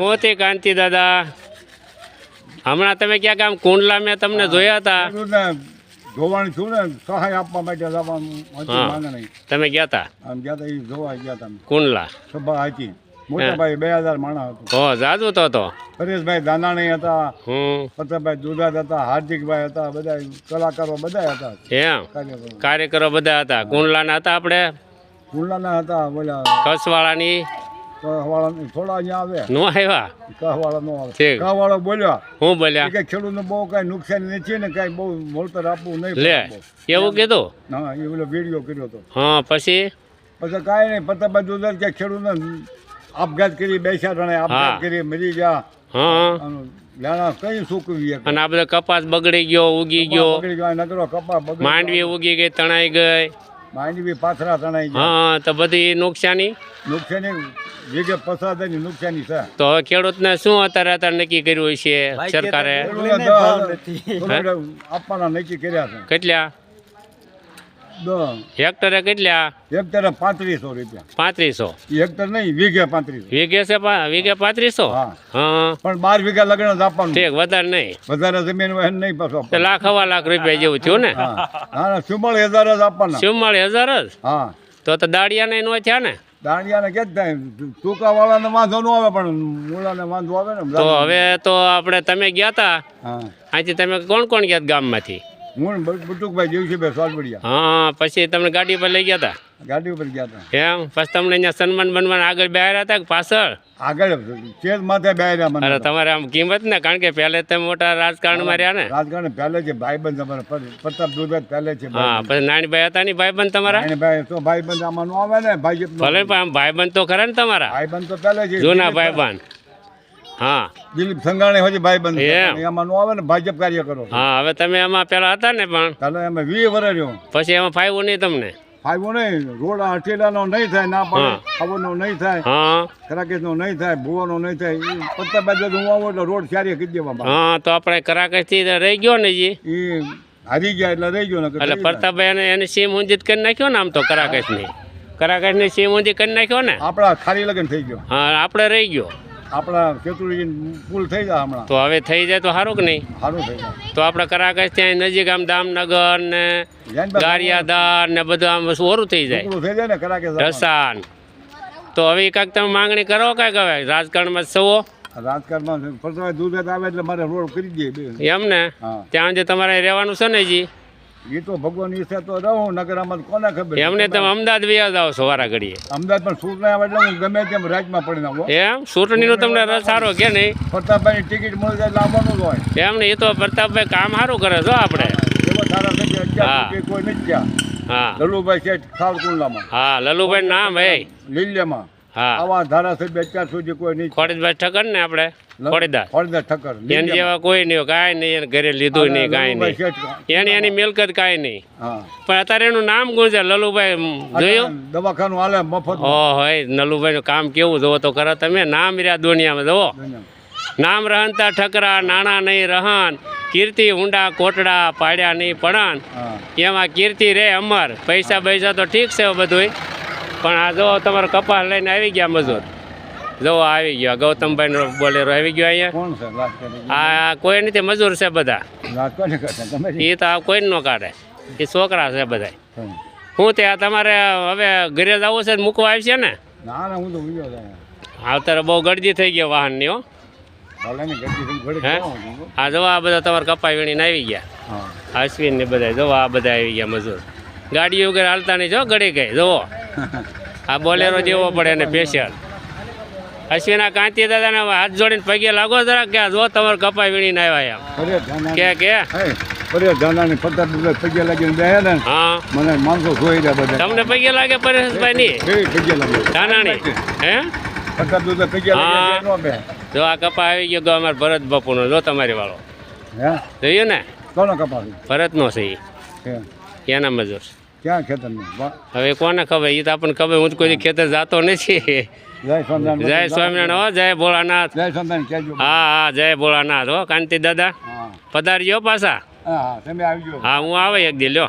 હું તે કાંતિ દાદા. હમણાં તમે ક્યાં આમ કુંડલા મેં તમને જોયા હતા? જોવાનું છું ને સહાય આપવા માટે જવાનું હતું તમે ગયા હતા આમ ગયા તા એ જોવા ગયા હતા કુંડલા. સભા હતી. બે હજાર માણસ હતો. હો જાદુ તો તો પરેશભાઈ દાનાણી હતા હું ફતેહભાઈ દુધાત હતા હાર્દિકભાઈ હતા બધા કલાકારો બધા હતા. એમ. કાર્યકરો. કાર્યકરો બધા હતા. કુંડલાના હતા આપણે? કુંડલાના હતા બોલા કસવાળાની કહવાળા થોડા અહીંયા આવે. નો આવ્યા? કહવાળા નો આવે. કહવાળો બોલ્યો. હું બોલ્યા? કે ખેડૂતને બહુ કાંઈ નુકસાન નથી ને કાંઈ બહુ વળતર આપવું નહીં લે. એવું કીધું? હા એ ઓલો વીડિયો કર્યો હતો. હા પછી? પછી કાંઈ નહીં દુધાત કે ખેડૂતને આપઘાત કરી બેસ્યા રણે આપઘાત કરી મરી ગયા. હા. કઈ સૂકવી અને આ બધો કપાસ બગડી ગયો ઉગી ગયો. બગડી ગયો માંડવી ઉગી ગઈ તણાઈ ગઈ. માંડવી પાથરા તણાઈ ગયા. હા તો બધી નુકસાની? નુકસાની વીઘે પચાસ નુકસાની છે. તો હવે ખેડૂતને શું અત્યારે અત્યારે નક્કી કર્યું છે સરકારે? આપવાના નક્કી કર્યા છે. કેટલા? હેક્ટરે કેટલા? હેક્ટરે પાંત્રીસો રૂપિયા. પાંત્રીસો. હેક્ટર નહીં વીઘે પાંત્રીસો. વીઘે છે વીઘે પાંત્રીસો? હા. પણ બાર વીઘા લગ્ન જ આપવાનું. ઠીક વધારે નહીં. વધારે જમીન વહેન નહીં પાછો લાખ હવા લાખ રૂપિયા જેવું થયું ને? હા. ચુમ્માળ હજાર જ આપવાના. ચુમ્માળી હજાર જ? હા. તો તો દાળિયા નહીં નો થયા ને? દાંડિયાને કે વાંધો ન આવે પણ મૂળાને વાંધો આવે ને. તો હવે તો આપણે તમે ગયા હતા અહીંથી તમે કોણ કોણ ગયા ગામમાંથી? હું બટુકભાઈ જેવું છે બે સોલબડિયા. હા પછી તમને ગાડી પર લઈ ગયા હતા ગાડી ઉપર ગયા હતા એમ? પછી તમને અહીંયા સન્માન બનવાન આગળ બેહાર્યા હતા કે પાછળ? આગળ ચેર માથે બેર્યા મને અરે તમારે આમ કિંમત ને? કારણ કે પહેલે તમે મોટા રાજકારણમાં રહ્યા ને? રાજકારણ પહેલે છે ભાઈબંધ તમારા પર- પ્રતાપ દુર્ગત પહેલે છે હા પછી નાનીભાઈ હતા ની ભાઈબંધ તમારા? ભાઈ ભાઈ તો ભાઈબંધ આમાં નો આવે ને ભાઈ ભલે પણ આમ ભાઈબંધ તો ખરા ને તમારા? ભાઈબંધ તો પહેલે છે જૂના ભાઈબંધ. હા. દિલીપ સંઘાણી હજી છે ભાઈબંધ. એમ. એમાં નો આવે ને ભાજપ કાર્યકરો હા હવે તમે એમાં પેલા હતા ને પણ. ચાલો અમે વીસ વર્ષ રહ્યો. પછી એમાં ફાવ્યું નહીં તમને? ફાયવો નહીં. રોડ હટેલાનો નહીં થાય ના પડે. હા. ખાવાનો નહીં થાય. હા. કરાકેશનો નહીં થાય ભુવાનો નહીં થાય. એ પત્તા હું આવું એટલે રોડ સારી કરી દેવા હા તો આપણે કરાકશથી રહી ગયો ને જી હારી ગયા એટલે રહી ગયો ને એટલે પ્રતાપભાઈ એને એની સીમ ઊંધી કરી નાખ્યો ને આમ તો કરાકશની. કરાકશની સીમ ઊંધી કરી નાખ્યો ને? આપણા ખાલી લગન થઈ ગયો. હા આપણે રહી ગયો. આપણા ચતુર્જી પુલ થઈ જાય હમણાં. તો હવે થઈ જાય તો સારું કે નહીં? સારું થઈ જાય. તો આપણે કરાકશ ત્યાં નજીક આમ દામનગર ને ગારિયાદાર ને બધું આમ ઓરું થઈ જાય. થઈ જાય ને કરાકેશ રસાન તો હવે કાંઈક તમે માંગણી કરો કાંઈક હવે રાજકારણમાં સવો? રાજકારણમાં દૂધ આવે એટલે મારે રોડ કરી દે એમ ને? ત્યાં જે તમારે રહેવાનું છે ને જી એ તો ભગવાન ઈચ્છા તો રહું નગર આમાં કોને ખબર? એમને તમે અમદાવાદ વ્યાજ આવો છો વારા ઘડીએ. અમદાવાદ પણ સૂટ આવે એટલે હું ગમે તેમ રાજમાં પડી નાખો એમ? ચૂંટણીનો તમને રસ સારો કે નહીં? પ્રતાપભાઈની ટિકિટ મળી જાય જ હોય. એમ નહીં એ તો પ્રતાપભાઈ કામ સારું કરે છો આપણે. એવો સારા થઈ ગયા કોઈ નથી ગયા. હા. લલુભાઈ છે ખાવકુંડલામાં હા લલુભાઈ નામ ભાઈ લીલિયામાં. આવા ધારાસભ્ય અત્યાર સુધી કોઈ નહીં ખોડીદાર ઠક્કર ને આપણે? ખોડીદાર ખોડીદાર ઠક્કર એની જેવા કોઈ નહીં કાંઈ નહીં એને ઘરે લીધું નહીં કાંઈ લલુભાઈ નહીં. એની એની મિલકત કાંઈ નહીં. પણ અત્યારે એનું નામ ગુંજે લલુભાઈ જોયું? દવાખાનું હાલે મફત ઓ હોય નલુભાઈનું કામ કેવું જોવો તો ખરા તમે. નામ રહ્યા દુનિયામાં જોવો. નામ રહનતા ઠકરા નાણા નહીં રહન. કીર્તિ ઊંડા કોટડા પાડ્યા નહીં પડાન. હા. એમાં કીર્તિ રે અમર. પૈસા પૈસા તો ઠીક છે બધુંય. પણ આ જો તમારો કપાસ લઈને આવી ગયા મજૂર. જો આવી ગયા. ગૌતમભાઈનો બોલેરો આવી ગયો અહીંયા. આ કોઈ નથી મજૂર છે બધા. એ તો. આ કોઈ ન કાઢે. એ છોકરા છે બધા હું તે આ તમારે હવે ઘરે જવું છે મૂકવા આવશે ને? ના ના અત્યારે બહુ ગળદી થઈ ગઈ વાહનની હો. હા ને હે? આ બધા તમારે કપાઈ વીણીને આવી ગયા. અશ્વિન ને બધા જવા આ બધા આવી ગયા મજૂર. ગાડીઓ વગર હાલતા નહીં જો ગળી ગઈ. જુઓ. આ બોલેરો જેવો પડે ને સ્પેશિયલ અશ્વિના કાંતિ દાદાને હાથ જોડીને પગે લાગો જરા કે જો તમારે કપાઈ વીણીને આવ્યા એમ. કે કે? હે અરે જાનાની પત્તા પગે લાગીને બેહે ને હા. મને માણસો જોઈ રહ્યા બધા. તમને પગે લાગે પરેશભાઈ ની? બે પગે લાગે. ધાનાણી હે? પત્તા બુલા પગે. લાગે નો બે જો આ કપા આવી ગયો અમારે ભરત બાપુનો જો તમારી વાળો. હે? જોયું ને? કોનો નો ભરતનો છે એ એના મજૂર ક્યાં ખેતરનું વાહ. હવે કોને ખબર? એ તો આપણને ખબર હું તો કોઈ ખેતર જાતો નથી. જય સ્વામિનારાયણ જય સ્વામિનારાયણ હો જય ભોળાનાથ. જય સ્વામિનારાયણ હા હા જય ભોળાનાથ હો કાંતિ દાદા પધારજો પાછા. હા હા તમે આવી હા હું આવે એક દી લ્યો.